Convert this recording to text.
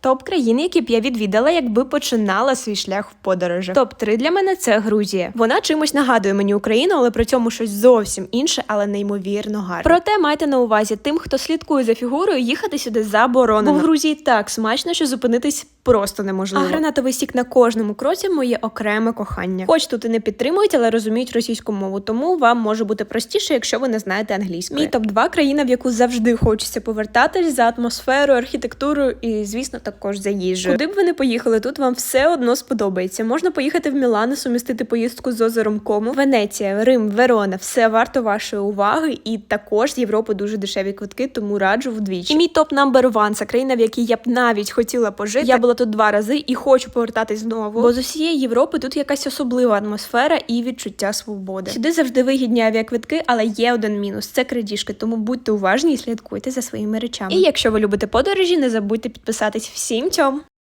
Топ країн, які б я відвідала, якби починала свій шлях в подорожах. Топ 3 для мене це Грузія. Вона чимось нагадує мені Україну, але при цьому щось зовсім інше, але неймовірно гарне. Проте майте на увазі тим, хто слідкує за фігурою, їхати сюди заборонено. Бо в Грузії так смачно, що зупинитись просто неможливо. А гранатовий сік на кожному кроці моє окреме кохання. Хоч тут і не підтримують, але розуміють російську мову, тому вам може бути простіше, якщо ви не знаєте англійської. Мій топ 2 країна, в яку завжди хочеться повертатись за атмосферою, архітектурою і, звісно, також за їжею. Куди б ви не поїхали, тут вам все одно сподобається. Можна поїхати в Мілан і сумістити поїздку з озером Кому. Венеція, Рим, Верона, все варто вашої уваги. І також з Європи дуже дешеві квитки, тому раджу вдвічі. І мій топ number one – це країна, в якій я б навіть хотіла пожити. Я була тут два рази і хочу повертатись знову. Бо з усієї Європи тут якась особлива атмосфера і відчуття свободи. Сюди завжди вигідні авіаквитки, але є один мінус це крадіжки, тому будьте уважні і слідкуйте за своїми речами. І якщо ви любите подорожі, не забудьте підписатись всім цьому.